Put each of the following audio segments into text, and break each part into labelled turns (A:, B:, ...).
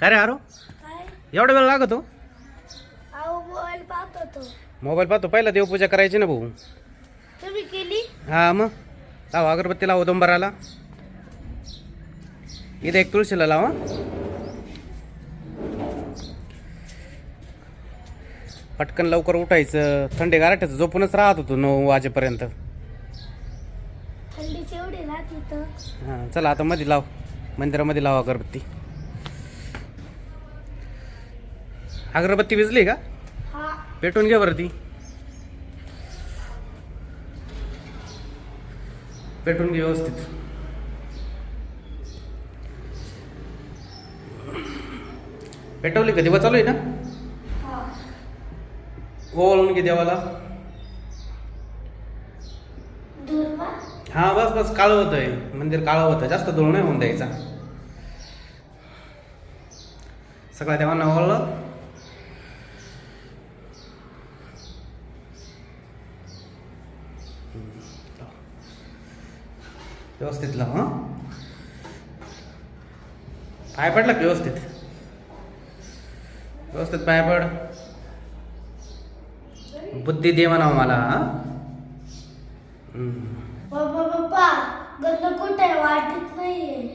A: काय रे आरो एवढा वेळ लागतो?
B: मोबाईल पाहत होतो.
A: मोबाईल पाहतो. पहिला देवपूजा करायची ना भाऊ.
B: तुम्ही केली?
A: हा मग. लाव अगरबत्ती लाव उदंबराला. इथे एक तुळशीला लावा पटकन लवकर उठायचं. थंडी गारठ्याचं झोपूनच राहत होतो नऊ वाजेपर्यंत. हां चला आता मध्ये लाव. मंदिरामध्ये लाव अगरबत्ती. अगरबत्ती विजली का? पेटून घ्या बरं ती पेटून घे व्यवस्थित. पेटवली का? दिवा चालू आहे ना? ओवाळून घे देवाला. हा बस बस काळं होतंय. मंदिर काळं होतं. जास्त धुळ नाही होऊन द्यायचा. सगळ्या देवांना ओवाळलं. व्यवस्थित लाव हा? पाय पडला व्यवस्थित? व्यवस्थित पाय पड. बुद्धी दे म्हणावं मला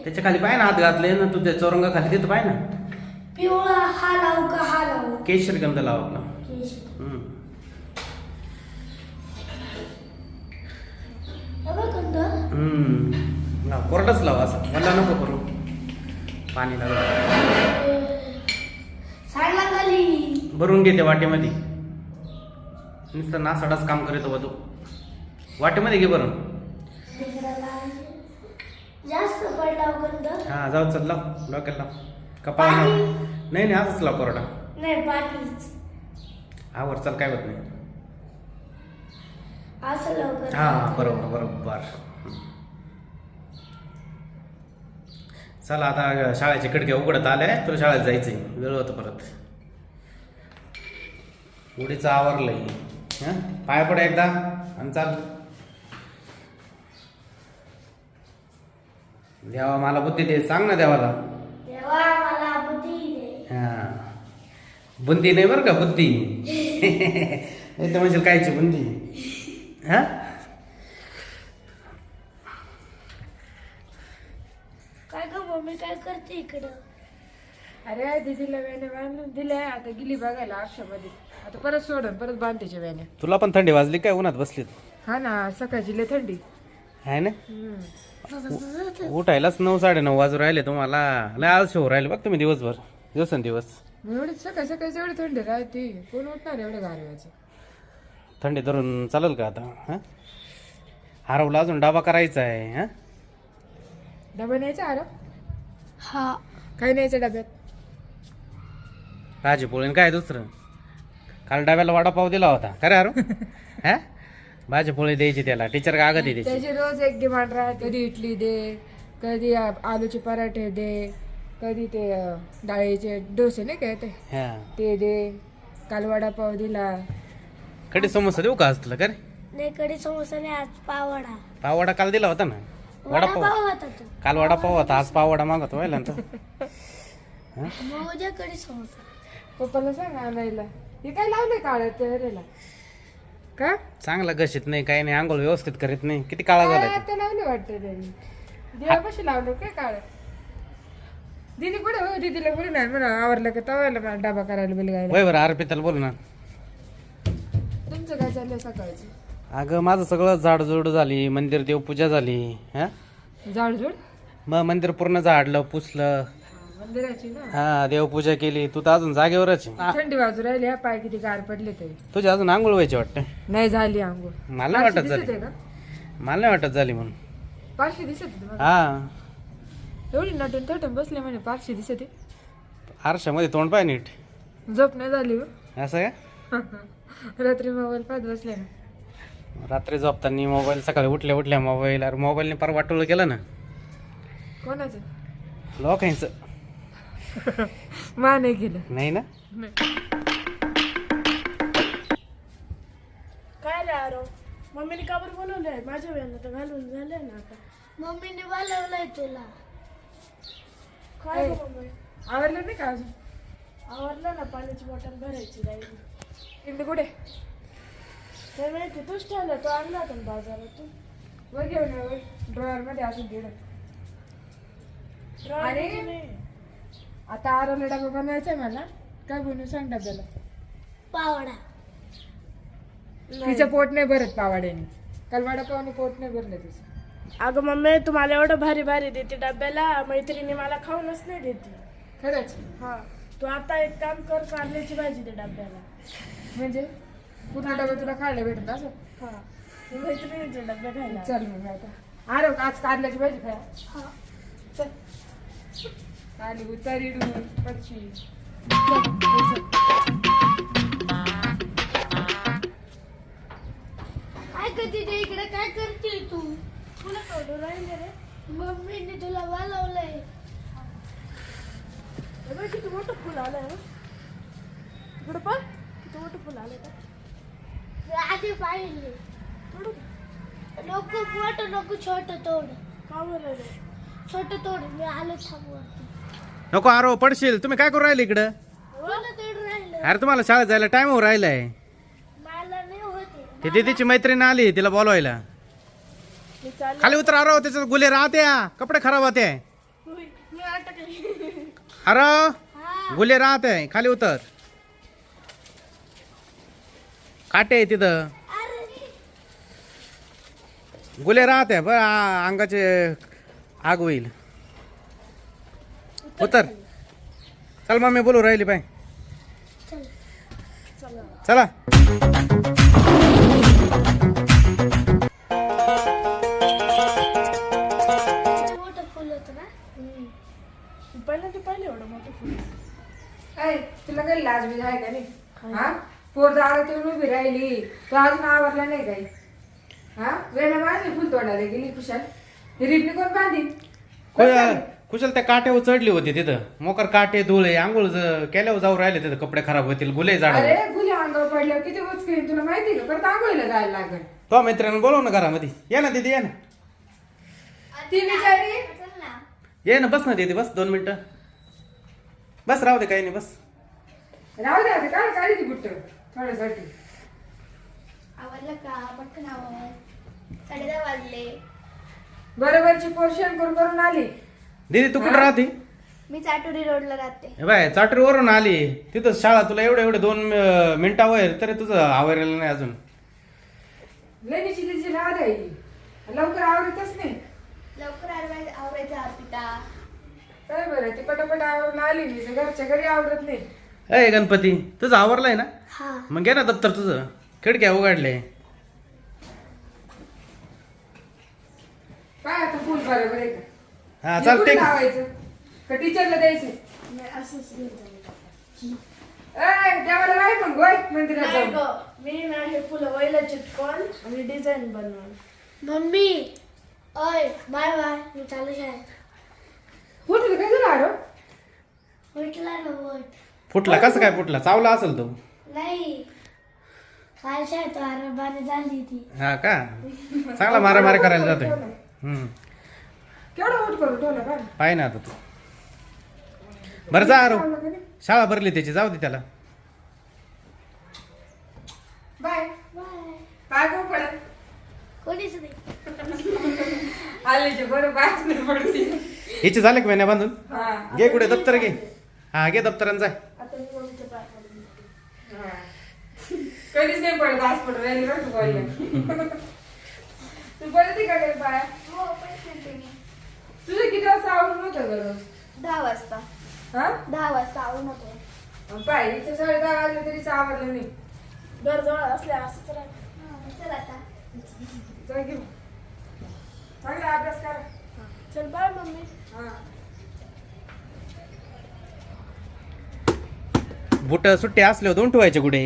A: त्याच्याखाली पाय ना हात घातले ना तू त्या चौरंगा खाली तिथं पाय ना.
B: पिवळा हा लावू का हा लावू?
A: केशर गंध लाव आपला
B: केश.
A: हम्म.
B: हे बघ गंध
A: हम्म. लाव कोरडाच लाव असं. मला नको करू. पाणी लागलं भरून घे त्या वाटेमध्ये. नुसतं नासाडाच काम करीत होता तू. वाटेमध्ये घे भरून.
B: हो
A: हा जाऊ चल लाव. डोक्याला लाव. कपाळ. नाही नाही असंच लाव कोरडा.
B: नाही पाठीच
A: आवर चल काय होत नाही. हा बरोबर बरोबर. चला आता शाळेचे खिडक्या उघडत आल्या तुला शाळेत जायचंय. वेळ होतं परत. उडीचं आवरलंय. हं? पाय पड एकदा आणि चाल. देवा मला बुद्धी दे. सांग ना देवाला. हा. बुंदी नाही बरं का बुद्धी. नाही तर म्हणजे कायची बुंदी हा?
B: काय ग मम्मी काय करते इकडं?
C: अरे दीदीला वेण्या बांधून दिल्या. आता गेली बघायला आरशामध्ये. आता परत सोडून परत बांधायच्या वेण्या
A: तुला पण थंडी वाजली काय? उन्हात बसली
C: हा ना सकाळची लय थंडी.
A: आहे ना?
C: हम्म.
A: उठायलाच नऊ साडे नऊ वाजू राहिले तुम्हाला. लय आळशी होऊ राहिले बघ तुम्ही दिवसभर. दिवसेंदिवस
C: मग एवढी सकाळ सकाळची एवढी थंडी राहते कोण उठणार एवढं गारव्याचं?
A: थंडी धरून चालेल का आता हा? हरवला अजून डाबा करायचा आहे हा?
C: डबा न्यायचा अरे
B: हा.
C: काय न्यायचं डब्यात?
A: भाजी पोळीन काय दुसरं? काल डाब्याला वडापाव दिला होता. का रे अरू हा? भाजी पोळी द्यायची त्याला टीचर कागद आहे त्याची
C: रोज एक डिमांड राहते. कधी इडली दे कधी आ- आलूचे पराठे दे कधी ते अ, डाळीचे डोसे नाही काय ते?
A: हा.
C: ते दे. काल वडापाव दिला.
A: कधी समोसा देऊ का आज तुला का रे
B: नाही कडी समोसा नाही आज पावडा.
A: पाव वडा काल दिला होता ना? वडापाव.
B: वडापाव होता तो.
A: काल वडापाव होता आज पाव वडा मागवतो व्हायला ना तो
B: मग उद्या कडी समोसा
C: पप्पाला सांग आणायला. हे काय लावलंय काळ्या चेहऱ्याला का?
A: चांगला घशीत नाही काही नाही आंघोळ व्यवस्थित करीत नाही. किती काळा झाला
C: काय आता लावले वाटतं त्यांनी. देवापाशी लावलं काय काळ? दीदी कुठे? हो दीदीला बोलू नाही म्हणा आवरलं का तवायला मला डबा करायला बिलगायला
A: वय बरं अर्पिताला बोल ना.
C: तुमचं काय चाललंय सकाळचं?
A: अगं माझं सगळं झाडझूड झाली मंदिर देवपूजा झाली हा?
C: जाडजूड?
A: मग मंदिर पूर्ण झाडलं पुसलं.
C: मंदिराची ना?
A: हा देवपूजा केली. तू तर अजून जागेवरच आहे.
C: थंडी बाजू राहिली हा. पाय किती गार पडले तरी
A: तुझी अजून आंघोळ व्हायची वाटतं?
C: नाही झाली आंघोळ.
A: मला नाही वाटत झाली.
C: आहे का?
A: मला नाही वाटत झाली म्हणून.
C: पाचशे दिसत आहे तुम्हाला
A: हा.
C: एवढी नटून थटून बसले म्हणे पाचशे दिसत आहे.
A: आरशामध्ये तोंड पाय नीट.
C: झोप नाही झाली हो.
A: असं का?
C: रात्री मोबाईल पाहत बसले ना.
A: रात्री झोपताना मोबाईल सकाळी उठल्या उठल्या मोबाईल अरे मोबाईलने पार वाटवलं केलं ना.
C: कोणाचं?
A: लोकांचं.
C: मा नाही गेलं
A: नाही. ना
B: काय रे आरो मम्मीने का बरं बोलवलंय? माझ्या वेळेला तर घालून झालंय ना आता. मम्मीने बोलवलंय तुला. काय ग मम्मी?
C: आवडलं नाही का अजून?
B: आवडलं ना पाण्याची बॉटल भरायची राहिली.
C: इंदू कुठे?
B: ते माहिती तूच ठेवलं. तो आणला होता ना बाजारातून.
C: वर घेऊन ये, वर ड्रॉवर मध्ये असून गेलं आणि आता आरोला डबा बनवायचा आहे मला. काय बनवू सांग डब्याला.
B: पावडा.
C: तिचं पोट नाही भरत पावाड्याने. काल वडापावने पोट नाही भरलं तिचं.
B: अगं मम्मी तुम्हाला एवढं भारी भारी देते डब्याला. मैत्रिणी मला खाऊनच नाही देते.
C: खरंच?
B: हा. तू आता एक काम कर कारल्याची भाजी दे डब्याला.
C: म्हणजे? पूर्ण डबा तुला खायला भेटत असं.
B: हा. मी मैत्रिणीचे डबे खायला.
C: चल मग आता. आरो आज कारल्याची भाजी खाय
B: हा.
C: चल. आली उतारी पक्षी.
B: काय करते ते इकडे? काय करते तू? तुला कळू राहिले रे. मम्मीने तुला बोलावलंय हे बघ किती मोठं फुल आलंय. इकडं पण किती मोठं फुल आलंय. का आधी नको मोठं नको छोट तोड. का बरं रे? छोट तोड मी आलो
A: नको आरो पडशील. तुम्ही काय करू राहिले इकडं? अरे तुम्हाला शाळेत जायला टाइम होऊ राहिलाय.
B: मला नाही होते
A: ती दीदीची मैत्रीण आली तिला बोलवायला.
B: मी
A: खाली उतर आरो त्याच्यात गुले राहते. कपडे खराब होते.
B: मी अटकले
A: अरे
B: हा.
A: गुले राहते. खाली उतर. काटे आहे तिथं. गुले राहते बर अंगाचे आग होईल. उतर. चल मम्मी बोलू राहिली बाय
B: चल.
C: दारात येऊन उभी राहिली. तू अजून आवरला नाही काही. हा? वेळा बांधली फुल तोडायला गेली खुशाल ही रिबणी कोण बांधी
A: कुशल. त्या काट्यावर चढली होती तिथं. मोकर काटे धुळे आंघोळ ज- केल्यावर जाऊ राहिले तिथं. कपडे खराब होतील गुले झाड
C: अरे गुली अंगावर पडल्यावर किती उचकेल तुला माहिती का? परत आंघोळीला जायला लागल.
A: तो मैत्रिणी बोलव ना घरामध्ये. ये ना दीदी ये ना.
C: ती बिचारी?
A: ये ना बस ना दीदी बस दोन मिनिटं. बस राहू दे काही नाही बस.
C: राहू दे आता काय काढली ती बुट्ट.
B: आवडलं का? पटकन आवाज साडे दहा वाजले.
C: बरोबरची पोर्शन करून करून आली.
A: दीदी तू कुठं राहते?
B: मी चाटोरी रोडला राहते.
A: हे बाय चाटरीवरून आली. तिथं शाळा तुला एवढे एवढे दोन मिनिटावर तरी तुझं आवरलेलं नाही अजून.
C: लेणीची तिची राहत आहे. ही. लवकर आवडतच नाही.
B: लवकर आवरायचं आवरायचं अर्पिता
C: काय बरं ती पटापट आवरून आली. मी तर घरच्या घरी आवडत नाही.
A: अय गणपती तुझं आवरलंय ना?
B: हा.
A: मग घे ना दप्तर तुझं. खिडक्या उघडले.
C: काय आता फुल बरोबर आहे का?
A: हा
C: हे
A: चाल
C: कुठे
A: टेक
C: लावायचं? का टीचरला द्यायचं?
B: मी असंच घेऊन जाईल
C: ए देवाला नाही मग गोय मंदिरात
B: नाही
C: जाऊन.
B: गं, मी ना हे फुलं वयला चिटकॉन आणि डिझाईन बनवून. मम्मी अय बाय बाय मी चालू शाळेत.
C: फुटलं काय झालं आरो
B: म्हटला ना वट
A: फुटला? कसं काय फुटला? चावला असेल तो?
B: नाही. काल शाळेत आरबाने झाली ती
A: हा का? चांगला मारामारी करायला जातोय. हम्म
C: केवढं मोठ करून ठेवलं का
A: पाय ना आता तू. बरं जा आरो
C: लावलं का नाही?
A: शाळा भरली त्याची जाऊ दे त्याला.
C: बाय.
B: बाय.
C: काय कोण पडत
B: कोणीच नाही.
C: आले बरं बायच नाही पडती
A: हिचे झाले का महिन्या बांधून?
C: हा.
A: घे कुठे दप्तर घे. हा घे दप्तरान जाय
B: आता मी मम्मीच्या पाय पडून
C: हा. कधीच नाही पडत आज पडत राहिली बरं तू बोलल्या तू पडते का काही बाया
B: हो मी
C: तुझं किती वाजता आवडून होतं गरज
B: दहा वाजता
C: हा
B: दहा वाजता आवडून होतो
C: पाय इथे साडे दहा वाजले तरी आवडलं नाही
B: घर जवळ असल्या असंच राहत चल आता
C: चांगला अभ्यास करा
B: चल बाय मम्मी
C: हा
A: बुट सुट्टे असल्यावर दोन ठेवायचे कुठे?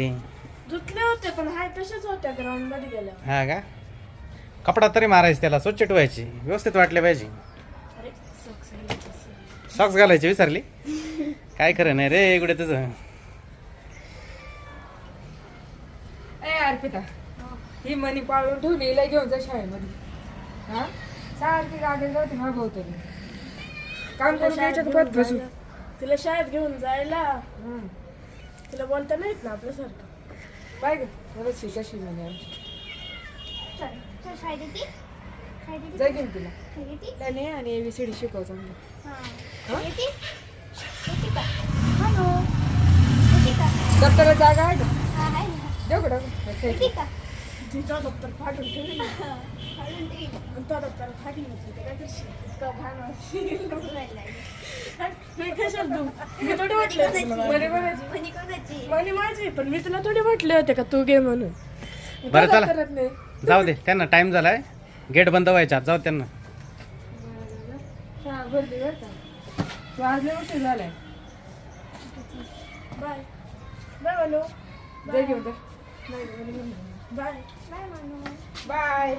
B: धुतले होते पण हाय तसेच होत्या ग्राउंडमध्ये गेल्यावर
A: हा का? कपडा तरी मारायचे त्याला स्वच्छ ठेवायची व्यवस्थित वाटले पाहिजे.
B: अरे सक्स
A: सॉक्स घालायचे विसरली? काय खरं नाही रे इकडे तुझं.
C: ए अर्पिता ही. मनी पाळून ठेवली हिला घेऊन जा शाळेमध्ये. हा? सारखी गाडी जाते हा भाऊ तरी. काम करून बसू
B: तिला शाळेत घेऊन जायला?
C: हम्म.
B: तिला बोलता नाहीत ना आपल्यासारखं.
C: पाय ग. ही कशी म्हणे आमची. जाय घेऊन तिला. त्याने आणि एबीसीडी शिकव चांगलं. दप्तरात जागा आहे का? देऊ का? टाकून?
B: तिचा दप्तर फाटून ठेवली. तो दप्तर फाटली होती ते काय करशील? इतका घाण. मी देऊ? मी थोडी म्हटले होते तुला.
C: म्हणे कोणाची?
B: म्हणे माझी. पण मी तुला थोडी म्हटले होते का? तू घे म्हणून.
A: बरं चला.
C: करत नाही?
A: जाऊ दे. त्यांना टाइम झालाय. गेट बंद व्हायच्या आत, जाऊ त्यांना.
C: हा भरली बरं का? तू आज लय उशीर झालाय.
B: बाय. बाय म्हणू
C: जाय घेऊन तर
B: बाय
C: बाय